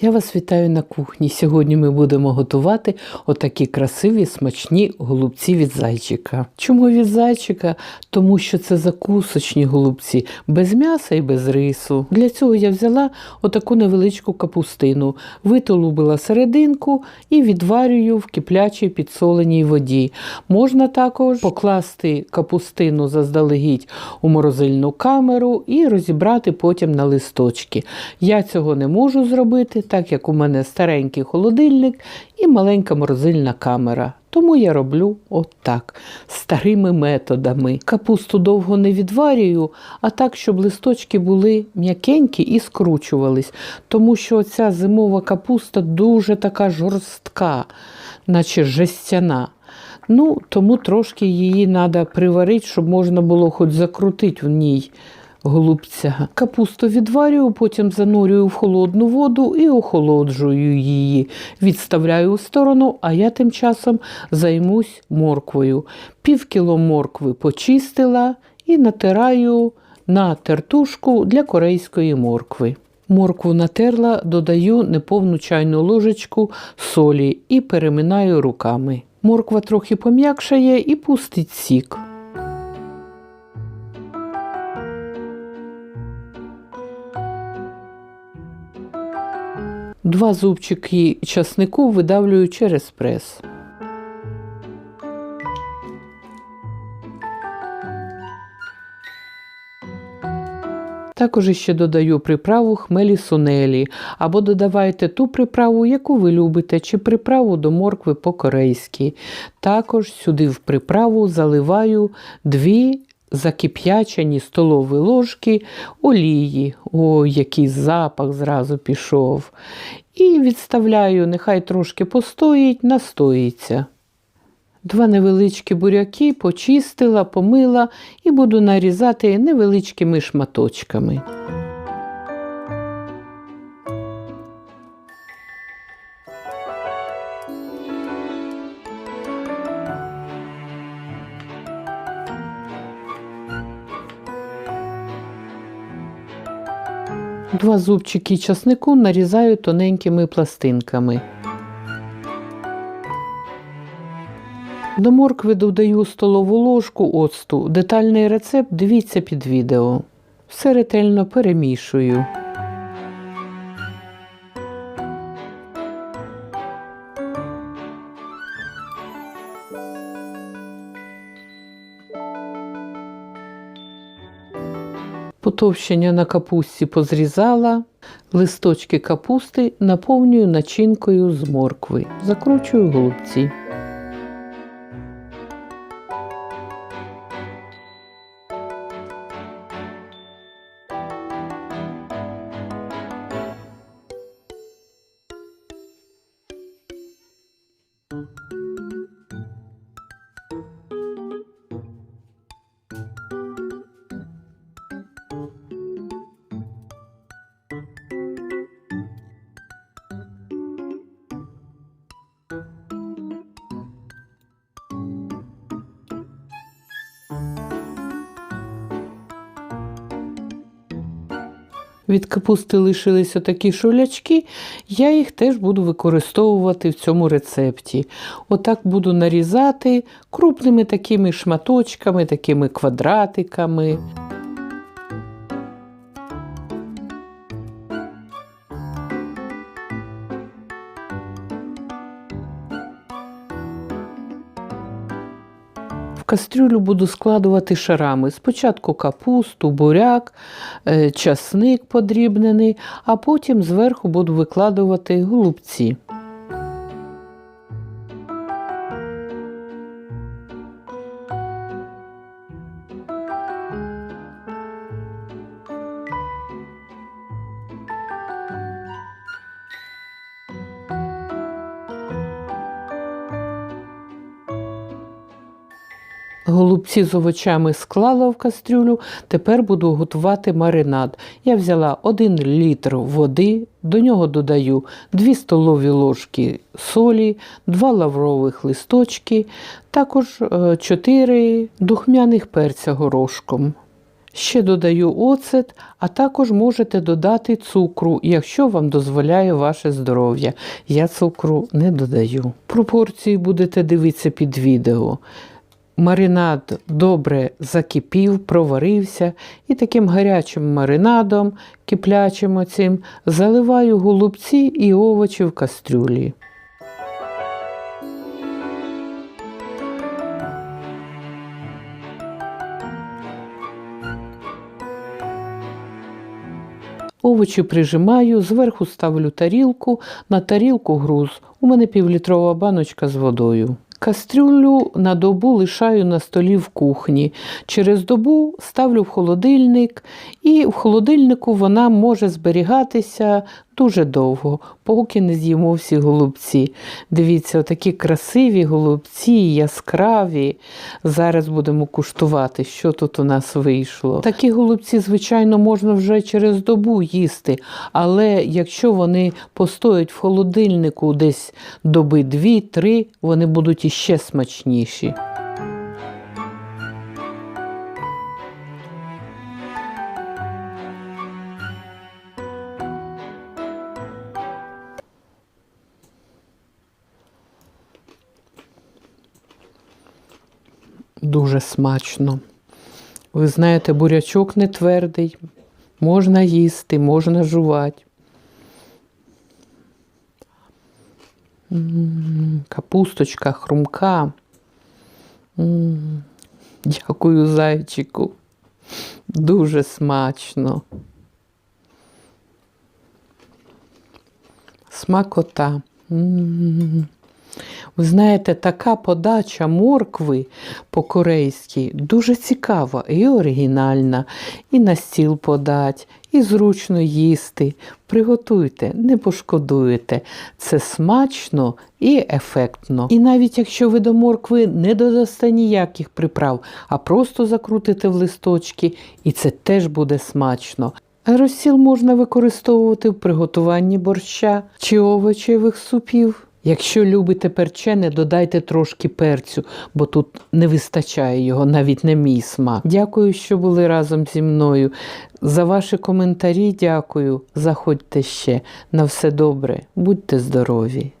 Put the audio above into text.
Я вас вітаю на кухні. Сьогодні ми будемо готувати отакі красиві смачні голубці від зайчика. Чому від зайчика? Тому що це закусочні голубці без м'яса і без рису. Для цього я взяла отаку невеличку капустину, витолубила серединку і відварюю в киплячій підсоленій воді. Можна також покласти капустину заздалегідь у морозильну камеру і розібрати потім на листочки. Я цього не можу зробити, так як у мене старенький холодильник і маленька морозильна камера. Тому я роблю отак, старими методами. Капусту довго не відварюю, а так, щоб листочки були м'якенькі і скручувались. Тому що ця зимова капуста дуже така жорстка, наче жестяна. Ну, тому трошки її треба приварити, щоб можна було хоч закрутити в ній голубця. Капусту відварюю, потім занурюю в холодну воду і охолоджую її. Відставляю у сторону, а я тим часом займусь морквою. Пів кіло моркви почистила і натираю на тертушку для корейської моркви. Моркву натерла, додаю неповну чайну ложечку солі і переминаю руками. Морква трохи пом'якшає і пустить сік. Два зубчики часнику видавлюю через прес. Також ще додаю приправу хмелі сунелі, або додавайте ту приправу, яку ви любите, чи приправу до моркви по-корейськи. Також сюди в приправу заливаю дві закип'ячені столові ложки олії. Ой, який запах зразу пішов. І відставляю, нехай трошки постоїть, настоїться. Два невеличкі буряки почистила, помила і буду нарізати невеличкими шматочками. Два зубчики часнику нарізаю тоненькими пластинками. До моркви додаю столову ложку оцту. Детальний рецепт дивіться під відео. Все ретельно перемішую. Потовщення на капусті позрізала, листочки капусти наповнюю начинкою з моркви. Закручую голубці. Від капусти лишилися такі шулячки, я їх теж буду використовувати в цьому рецепті. Отак буду нарізати крупними такими шматочками, такими квадратиками. Кастрюлю буду складувати шарами. Спочатку капусту, буряк, е, часник подрібнений, а потім зверху буду викладувати голубці. Голубці з овочами склала в кастрюлю, тепер буду готувати маринад. Я взяла 1 літр води, до нього додаю 2 столові ложки солі, 2 лаврових листочки, також 4 духмяних перця горошком. Ще додаю оцет, а також можете додати цукру, якщо вам дозволяє ваше здоров'я. Я цукру не додаю. Пропорції будете дивитися під відео. Маринад добре закипів, проварився, і таким гарячим маринадом, киплячим оцим, заливаю голубці і овочі в кастрюлі. Овочі прижимаю, зверху ставлю тарілку, на тарілку груз. У мене півлітрова баночка з водою. Кастрюлю на добу лишаю на столі в кухні. Через добу ставлю в холодильник, і в холодильнику вона може зберігатися дуже довго, поки не з'їмо всі голубці. Дивіться, такі красиві голубці, яскраві. Зараз будемо куштувати, що тут у нас вийшло. Такі голубці, звичайно, можна вже через добу їсти, але якщо вони постоять в холодильнику десь доби 2-3, вони будуть іще смачніші. Дуже смачно. Ви знаєте, бурячок не твердий, можна їсти, можна жувати. М, Капусточка хрумка. М, Дякую, зайчику. Дуже смачно. Смакота. М. Ви знаєте, така подача моркви по-корейськи дуже цікава і оригінальна, і на стіл подать, і зручно їсти. Приготуйте, не пошкодуєте. Це смачно і ефектно. І навіть якщо ви до моркви не додасте ніяких приправ, а просто закрутите в листочки, і це теж буде смачно. Розсіл можна використовувати в приготуванні борща чи овочевих супів. Якщо любите перчене, додайте трошки перцю, бо тут не вистачає його, навіть не мій смак. Дякую, що були разом зі мною. За ваші коментарі дякую. Заходьте ще. На все добре, будьте здорові!